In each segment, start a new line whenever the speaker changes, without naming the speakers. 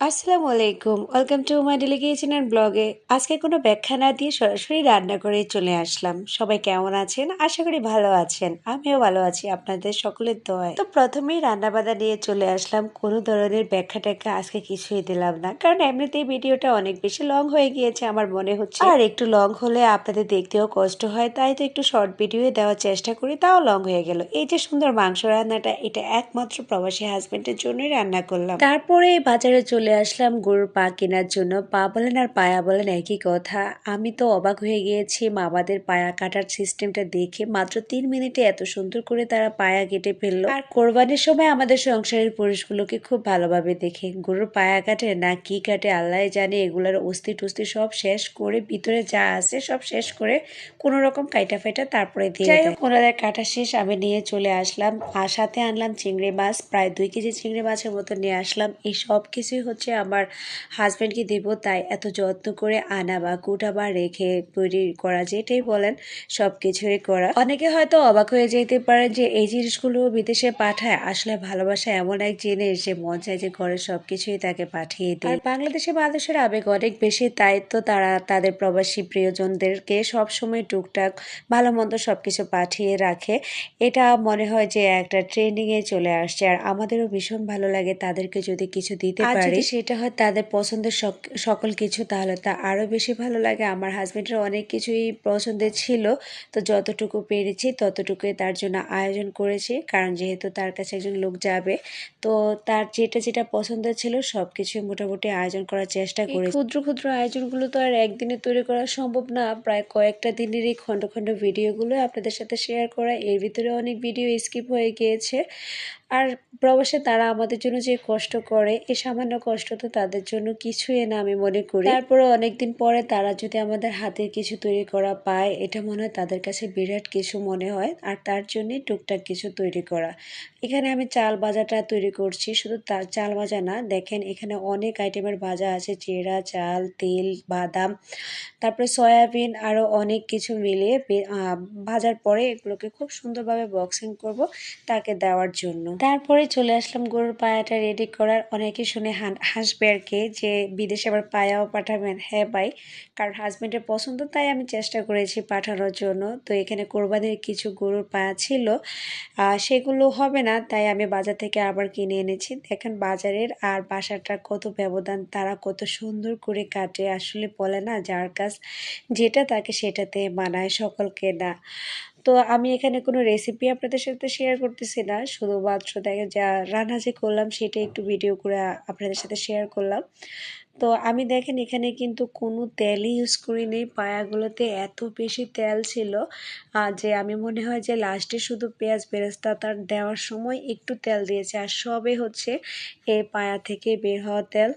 আসসালামু আলাইকুম welcome to my daily and ব্লগে আজকে কোনো ব্যাখ্যা না দিয়ে সরাসরি রান্না করে চলে আসলাম। সবাই কেমন আছেন? আশা করি ভালো আছেন। আমিও ভালো আছি। আপনাদের সকলের দোয়ায়। তো প্রথমেই রান্না বান্না নিয়ে চলে আসলাম। কোনো ধরনের ব্যাখ্যা ট্যাখ্যা আজকে কিছুই দিলাম না। কারণ এমনিতেই ভিডিওটা অনেক বেশি লং হয়ে গিয়েছে, আমার মনে হচ্ছে। আর একটু লং হলে আপনাদের দেখতেও কষ্ট হয়, তাই তো একটু শর্ট ভিডিও দেওয়ার চেষ্টা করি, তাও লং হয়ে গেল। এই যে সুন্দর মাংস রান্নাটা, এটা একমাত্র প্রবাসী হাজবেন্ডের জন্যই রান্না করলাম। তারপরে বাজারে চলে আসলাম গরুর পা কেনার জন্য। পা বলেন আর পায়া বলেন একই কথা। আমি তো অবাক হয়ে গিয়েছি মামাদের পায়া কাটার সিস্টেমটা দেখে। মাত্র তিন মিনিটে এত সুন্দর করে তারা পায়া কেটে ফেলল। আর কোরবানির সময় আমাদের সংসারের পুরুষগুলোকে খুব ভালোভাবে দেখে। গরুর পায়া কাটে না কি কাটে আল্লাহ জানে। এগুলোর অস্থি টুস্তি সব শেষ করে ভিতরে যা আছে সব শেষ করে কোনো রকম কাইটা ফাইটা তারপরে দিয়ে যাই হোক ওনাদের কাটা শেষ আমি নিয়ে চলে আসলাম। আর সাথে আনলাম চিংড়ি মাছ প্রায় দুই কেজি চিংড়ি মাছের মতো নিয়ে আসলাম। এই সব কিছুই হচ্ছে আমার হাজব্যান্ডকে দেব তাই এত যত্ন করে আনা বা কুটা বা রেখে তৈরি করা যেটাই বলেন সব কিছুই করা। অনেকে হয়তো অবাক হয়ে যেতে পারেন যে এই জিনিসগুলো বিদেশে পাঠায় আসলে ভালোবাসা এমন এক জিনিস যে মন চায় যে ঘরের সব কিছুই তাকে পাঠিয়ে দেয় আর বাংলাদেশে মানুষের আবেগ অনেক বেশি তাই তো তারা তাদের প্রবাসী প্রিয়জনদেরকে সবসময় টুকটাক ভালো মন্দ সবকিছু পাঠিয়ে রাখে। এটা মনে হয় যে একটা ট্রেন্ডিংয়ে চলে আসছে। আর আমাদেরও ভীষণ ভালো লাগে তাদেরকে যদি কিছু দিতে পারি। সেটা হয় তাদের পছন্দের সকল কিছু তাহলে তা আরও বেশি ভালো লাগে। আমার হাজব্যান্ডের অনেক কিছুই পছন্দের ছিল তো যতটুকু পেরেছি ততটুকুই তার জন্য আয়োজন করেছি কারণ যেহেতু তার কাছে একজন লোক যাবে তো তার যেটা যেটা পছন্দ ছিল সব কিছুই মোটামুটি আয়োজন করার চেষ্টা করি ক্ষুদ্র ক্ষুদ্র আয়োজনগুলো তো আর একদিনে তৈরি করা সম্ভব না প্রায় কয়েকটা দিনের এই খণ্ড খণ্ড ভিডিওগুলো আপনাদের সাথে শেয়ার করা এর ভিতরে অনেক ভিডিও স্কিপ হয়ে গিয়েছে। আর প্রবাসে তারা আমাদের জন্য যে কষ্ট করে এই সামান্য কষ্ট তো তাদের জন্য কিছুই না আমি মনে করি। তারপরে অনেকদিন পরে তারা যদি আমাদের হাতের কিছু তৈরি করা পায়, এটা মনে হয় তাদের কাছে বিরাট কিছু মনে হয়। আর তার জন্যই টুকটাক কিছু তৈরি করা। এখানে আমি চাল বাজাটা তৈরি করছি। শুধু চাল ভাজা না, দেখেন এখানে অনেক আইটেমের ভাজা আছে। চেরা, চাল, তেল, বাদাম, তারপরে সয়াবিন আরও অনেক কিছু মিলিয়ে ভাজার পরে এগুলোকে খুব সুন্দরভাবে বক্সিং করব তাকে দেওয়ার জন্য। তারপরে চলে আসলাম গরুর পায়াটা রেডি করার। অনেকে শুনে হাসবে আর কি যে বিদেশে আবার পায়াও পাঠাবেন। হ্যাঁ ভাই, কারণ হাজব্যান্ডের পছন্দ তাই আমি চেষ্টা করেছি পাঠানোর জন্য। তো এখানে কোরবানির কিছু গরুর পায়া ছিল সেগুলো হবে না, তাই আমি বাজার থেকে আবার কিনে এনেছি। দেখেন বাজারের আর বাসাটার কত ব্যবধান, তারা কত সুন্দর করে কাটে। আসলে বলে না, যার কাজ যেটা তাকে সেটাতে মানায়, সকলকে না। তো আমি এখানে কোনো রেসিপি আপনাদের সাথে শেয়ার করতেছি না, শুধুমাত্র দেখে যা রান্না যে করলাম সেটা একটু ভিডিও করে আপনাদের সাথে শেয়ার করলাম। তো আমি দেখেন এখানে কিন্তু কোনো তেলই ইউজ করি করিনি। পায়াগুলোতে এত বেশি তেল ছিল যে আমি মনে হয় যে লাস্টে শুধু পেঁয়াজ বেরেস্তা তার দেওয়ার সময় একটু তেল দিয়েছে। আর সবে হচ্ছে এই পায়া থেকে বের হওয়া তেল।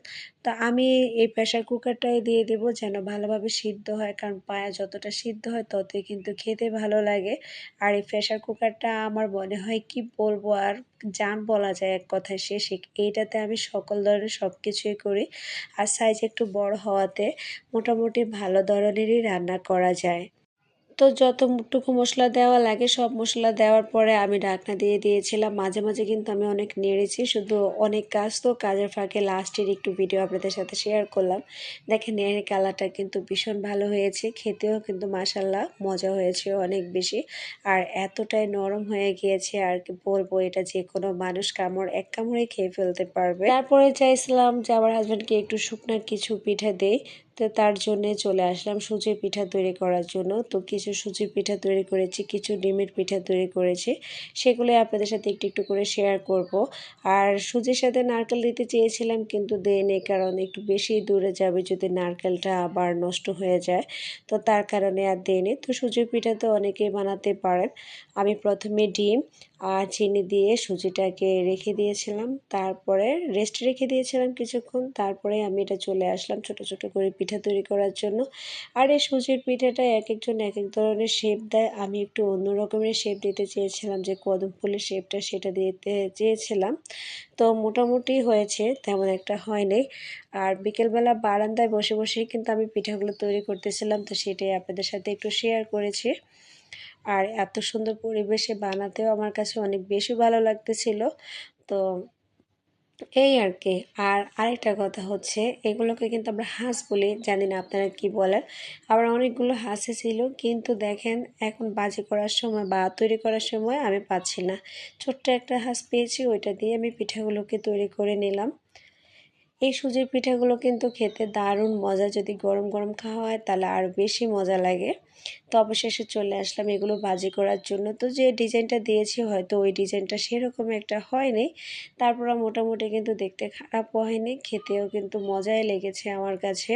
তা আমি এই প্রেশার কুকারটাই দিয়ে দেবো যেন ভালোভাবে সিদ্ধ হয়, কারণ পায়া যতটা সিদ্ধ হয় ততই কিন্তু খেতে ভালো লাগে। আর এই প্রেশার কুকারটা আমার মনে হয় কি বলব আর জান বলা যায় এক কথায় শেষ এইটাতে আমি সকল ধরনের সব কিছুই করি। আর সাইজ একটু বড় হওয়াতে মোটামুটি ভালো ধরনেরই রান্না করা যায়। তো যতটুকু মশলা দেওয়া লাগে, সব মশলা দেওয়ার পরে আমি ঢাকনা দিয়ে দিয়েছিলাম। মাঝে মাঝে কিন্তু আমি অনেক নেড়েছি, শুধু অনেক কাজ। তো কাজের ফাঁকে লাস্টের একটু ভিডিও আপনাদের সাথে শেয়ার করলাম। দেখেন এর কালারটা কিন্তু ভীষণ ভালো হয়েছে। খেতেও কিন্তু মাসাল্লাহ মজা হয়েছে অনেক বেশি। আর এতটাই নরম হয়ে গিয়েছে, আর কি বলব, এটা যে কোনো মানুষ কামড়, এক কামড়ে খেয়ে ফেলতে পারবে। তারপরে চাইছিলাম যে আমার হাজব্যান্ডকে একটু শুকনা কিছু পিঠা দেই। তো তার জন্য চলে আসলাম সুজির পিঠা তৈরি করার জন্য। তো কিছু সুজির পিঠা তৈরি করেছি, কিছু ডিমের পিঠা তৈরি করেছি। সেগুলো আপনাদের সাথে একটু একটু করে শেয়ার করব। আর সুজির সাথে নারকেল দিতে চেয়েছিলাম, কিন্তু দেয়নি কারণ একটু বেশি দূরে যাবে যদি নারকেলটা আবার নষ্ট হয়ে যায়। তো তার কারণে আর দেয়নি তো সুজির পিঠা তো অনেকেই বানাতে পারেন। আমি প্রথমে ডিম আর চিনি দিয়ে সুজিটাকে রেখে দিয়েছিলাম। তারপরে রেস্ট রেখে দিয়েছিলাম কিছুক্ষণ। তারপরে আমি এটা চলে আসলাম ছোট ছোট করে পিঠা তৈরি করার জন্য। আর এই সুজির পিঠাটা এক একজন এক এক ধরনের শেপ দেয়। আমি একটু অন্য রকমের শেপ দিতে চেয়েছিলাম যে কদম ফুলের শেপটা সেটা দিতে চেয়েছিলাম। তো মোটামুটি হয়েছে, তেমন একটা হয়নি আর বিকেলবেলা বারান্দায় বসে বসেই কিন্তু আমি পিঠাগুলো তৈরি করতেছিলাম, তো সেটাই আপনাদের সাথে একটু শেয়ার করেছি। আর এত সুন্দর পরিবেশে বানাতেও আমার কাছে অনেক বেশি ভালো লাগতেছিল। তো তো এই আর কি। আর আরেকটা কথা হচ্ছে, এগুলোকে কিন্তু আমরা হাঁস বলি, জানি না আপনারা কি বলেন। আবার অনেকগুলো হাঁসে ছিল, কিন্তু দেখেন এখন বাজি করার সময় বা তৈরি করার সময় আমি পাচ্ছি না। ছোট্ট একটা হাঁস পেয়েছি, ওইটা দিয়ে আমি পিঠাগুলোকে তৈরি করে নিলাম। এই সুজির পিঠাগুলো কিন্তু খেতে দারুণ মজা। যদি গরম গরম খাওয়া হয়, তাহলে আরও বেশি মজা লাগে। তো অবশেষে চলে আসলাম এগুলো বাজি করার জন্য। তো যে ডিজাইনটা দিয়েছি, হয়তো ওই ডিজাইনটা সেরকম একটা হয়নি। তারপর মোটামুটি কিন্তু দেখতে খারাপ হয়নি, খেতেও কিন্তু মজাই লেগেছে আমার কাছে।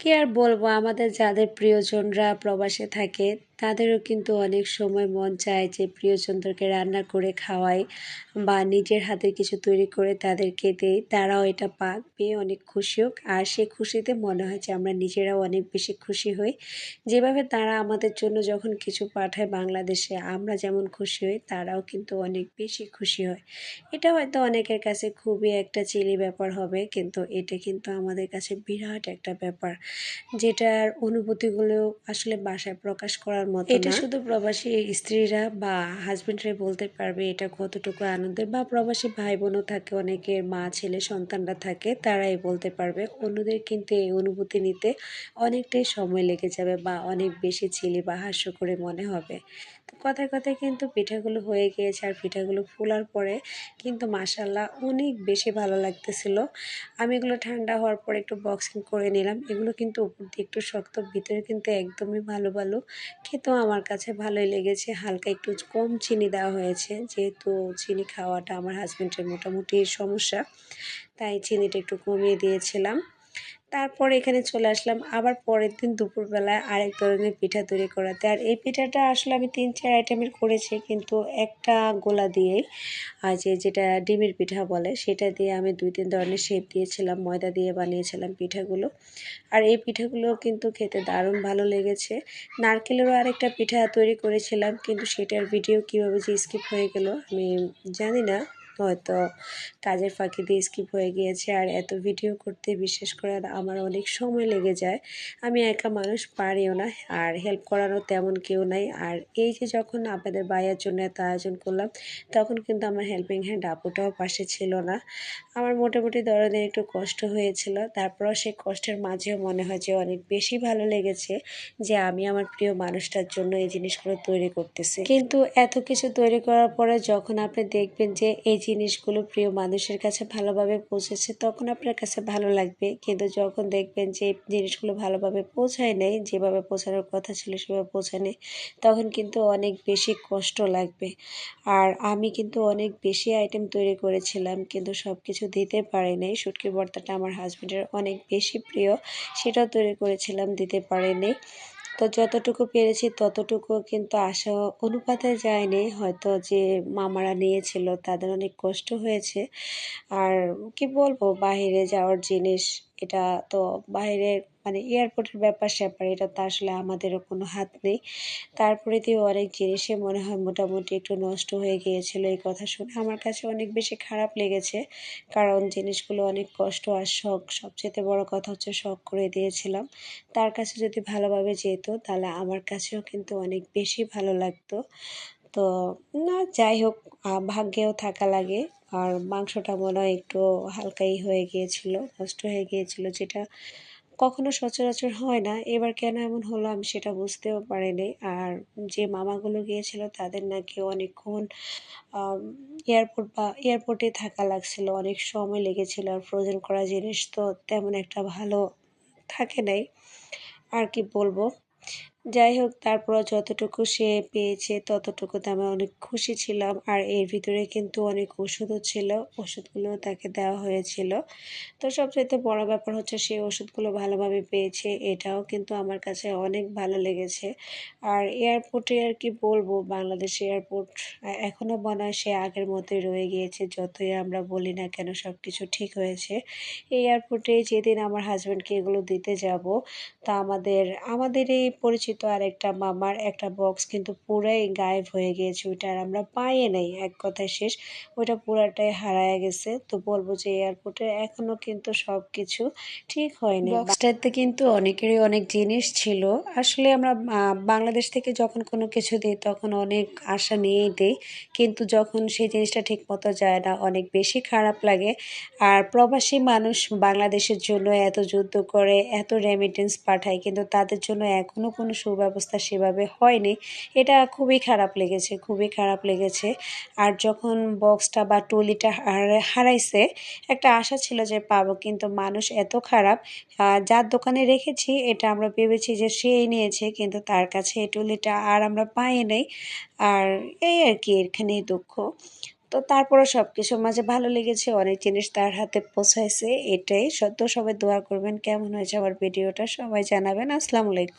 কি আর বলব, আমাদের যাদের প্রিয়জনরা প্রবাসে থাকে তাদেরও কিন্তু অনেক সময় মন চায় যে প্রিয়জনদেরকে রান্না করে খাওয়াই বা নিজের হাতে কিছু তৈরি করে তাদেরকে দেই। তারাও এটা পাক পেয়ে অনেক খুশি হোক। আর সে খুশিতে মনে হয় যে আমরা নিজেরাও অনেক বেশি খুশি হই। যেভাবে তারা আমাদের জন্য যখন কিছু পাঠায় বাংলাদেশে, আমরা যেমন খুশি হই, তারাও কিন্তু অনেক বেশি খুশি হয়। এটা হয়তো অনেকের কাছে খুবই একটা চিলি ব্যাপার হবে, কিন্তু এটা কিন্তু আমাদের কাছে বিরাট একটা ব্যাপার। যেটার অনুভূতিগুলো আসলে বাসায় প্রকাশ করার মতো এটা শুধু প্রবাসী স্ত্রীরা বা হাজবেন্ডরা বলতে পারবে এটা কতটুকু আনন্দের বা প্রবাসী ভাই বোনও থাকে অনেকের মা ছেলে সন্তানরা থাকে তারাই বলতে পারবে। অন্যদের কিন্তু এই অনুভূতি নিতে অনেকটাই সময় লেগে যাবে বা অনেক বেশি ছেলে বা হাস্য করে মনে হবে। কথায় কথায় কিন্তু পিঠাগুলো হয়ে গিয়েছে আর পিঠাগুলো ফোলার পরে কিন্তু মাসাল্লাহ অনেক বেশি ভালো লাগতেছিল। আমি এগুলো ঠান্ডা হওয়ার পরে একটু বক্সিং করে নিলাম। এগুলো কিন্তু উপর দিয়ে একটু শক্ত, ভিতরে কিন্তু একদমই ভালো ভালো। খেতেও আমার কাছে ভালোই লেগেছে। হালকা একটু কম চিনি দেওয়া হয়েছে, যেহেতু চিনি খাওয়াটা আমার হাজব্যান্ডের মোটামুটি সমস্যা, তাই চিনিটা একটু কমিয়ে দিয়েছিলাম। তারপর এখানে চলে আসলাম। আবার পরের দিন দুপুরবেলায় আরেক ধরনের পিঠা তৈরি করাতে। আর এই পিঠাটা আসলে আমি তিন, চার আইটেমের করেছি, কিন্তু একটা গোলা দিয়েই আর যে, যেটা ডিমের পিঠা বলে, সেটা দিয়ে আমি দুই, তিন ধরনের শেপ দিয়েছিলাম, ময়দা দিয়ে বানিয়েছিলাম পিঠাগুলো। আর এই পিঠাগুলো কিন্তু খেতে দারুণ ভালো লেগেছে। নারকেলেরও আরেকটা পিঠা তৈরি করেছিলাম, কিন্তু সেটার ভিডিও কীভাবে যে স্কিপ হয়ে গেল, আমি জানি না। হয়তো কাজের ফাঁকি দিয়ে স্কিপ হয়ে গিয়েছে আর এত ভিডিও করতে বিশেষ করে আমার অনেক সময় লেগে যায়। আমি একা মানুষ পারিও না আর হেল্প করারও তেমন কেউ নাই। আর এই যে যখন আপনাদের বাইয়ের জন্য এত আয়োজন করলাম, তখন কিন্তু আমার হেল্পিং হ্যান্ড আপুটাও পাশে ছিল না। আমার মোটামুটি দরদের একটু কষ্ট হয়েছিল, তারপরও সেই কষ্টের মাঝেও মনে হয় যে অনেক বেশি ভালো লেগেছে যে আমি আমার প্রিয় মানুষটার জন্য এই জিনিসগুলো তৈরি করতেছি। কিন্তু এত কিছু তৈরি করার পরে যখন আপনি দেখবেন যে এই জিনিসগুলো প্রিয় মানুষের কাছে ভালোভাবে পৌঁছেছে, তখন আপনার কাছে ভালো লাগবে। কিন্তু যখন দেখবেন যে জিনিসগুলো ভালোভাবে পৌঁছায় নেই, যেভাবে পৌঁছানোর কথা ছিল সেভাবে পৌঁছানে তখন কিন্তু অনেক বেশি কষ্ট লাগবে। আর আমি কিন্তু অনেক বেশি আইটেম তৈরি করেছিলাম, কিন্তু সব কিছু দিতে পারিনি শুটকি ভর্তাটা আমার হাজব্যান্ডের অনেক বেশি প্রিয়, সেটাও তৈরি করেছিলাম, দিতে পারিনি তো যতটুকু পেরেছি ততটুকু কিন্তু আশা অনুপাতে যায়নি। হয়তো যে মামারা নিয়েছিল তাদের অনেক কষ্ট হয়েছে। আর কি বলব, বাহিরে যাওয়ার জিনিস, এটা তো বাইরের মানে এয়ারপোর্টের ব্যাপার স্যাপার, এটা তো আসলে আমাদেরও কোনো হাত নেই। তারপরে দিয়ে অনেক জিনিসে মনে হয় মোটামুটি একটু নষ্ট হয়ে গিয়েছিল এই কথা শুনে। আমার কাছে অনেক বেশি খারাপ লেগেছে, কারণ জিনিসগুলো অনেক কষ্ট আর শখ। সবচেয়ে বড় কথা হচ্ছে শখ করে দিয়েছিলাম। তার কাছে যদি ভালোভাবে যেত, তাহলে আমার কাছেও কিন্তু অনেক বেশি ভালো লাগতো। তো না, যাই হোক ভাগ্যেও থাকা লাগে। আর মাংসটা মনে হয় একটু হালকাই হয়ে গিয়েছিল, নষ্ট হয়ে গিয়েছিল, যেটা কখনো সচরাচর হয় না। এবার কেন এমন হলো আমি সেটা বুঝতেও পারিনি। আর যে মামাগুলো গিয়েছিল তাদের নাকি অনেকক্ষণ এয়ারপোর্ট বা এয়ারপোর্টে থাকা লাগছিল। অনেক সময় লেগেছিল। আর ফ্রোজেন করা জিনিস তো তেমন একটা ভালো থাকে নাই। আর কি বলব? যাই হোক, তারপর যতটুকু সে পেয়েছে ততটুকুতে আমি অনেক খুশি ছিলাম। আর এর ভিতরে কিন্তু অনেক ওষুধও ছিল ওষুধগুলো তাকে দেওয়া হয়েছিল। তো সবচাইতে বড় ব্যাপার হচ্ছে সে ওষুধগুলো ভালোভাবে পেয়েছে, এটাও কিন্তু আমার কাছে অনেক ভালো লেগেছে। আর এয়ারপোর্টে আর কি বলব, বাংলাদেশ এয়ারপোর্ট এখনও মনে হয় সে আগের মতোই রয়ে গিয়েছে, যতই আমরা বলি না কেন সব কিছু ঠিক হয়েছে। এই এয়ারপোর্টে যেদিন আমার হাজব্যান্ডকে এগুলো দিতে যাব, তা আমাদের আমাদের এই পরিচিত অপরিচিত আর একটা মামার একটা বক্স কিন্তু পুরাই গায়েব হয়ে গিয়েছে ওইটা আর আমরা পাই নাই এক কথায় শেষ। ওইটা পুরাটাই হারায় গেছে। তো বলব যে এয়ারপোর্টে এখনও কিন্তু সব কিছু ঠিক হয়নি। বক্সটাতে কিন্তু অনেকেরই অনেক জিনিস ছিল। আসলে আমরা বাংলাদেশ থেকে যখন কোনো কিছু দিই তখন অনেক আশা নিয়েই দিই। কিন্তু যখন সেই জিনিসটা ঠিক মতো যায় না অনেক বেশি খারাপ লাগে। আর প্রবাসী মানুষ বাংলাদেশের জন্য এত যুদ্ধ করে এত রেমিটেন্স পাঠায় কিন্তু তাদের জন্য এখনও কোনো সুব্যবস্থা সেভাবে হয়নি। এটা খুবই খারাপ লেগেছে, খুবই খারাপ লেগেছে। আর যখন বক্সটা বা টুলিটা হারাইছে, একটা আশা ছিল যে পাবো, কিন্তু মানুষ এত খারাপ যার দোকানে রেখেছি, এটা আমরা ভেবেছি যে সেই নিয়েছে, কিন্তু তার কাছে এই টুলিটা আর আমরা পাই নাই। আর এই আর কি, এখানেই দুঃখ। তো তারপরে সব কিছুর মাঝে ভালো লেগেছে, অনেক জিনিস তার হাতে পৌঁছাইছে, এটাই। সত্য, সবাই দোয়া করবেন, কেমন হয়েছে আমার ভিডিওটা সবাই জানাবেন। আসসালামু আলাইকুম।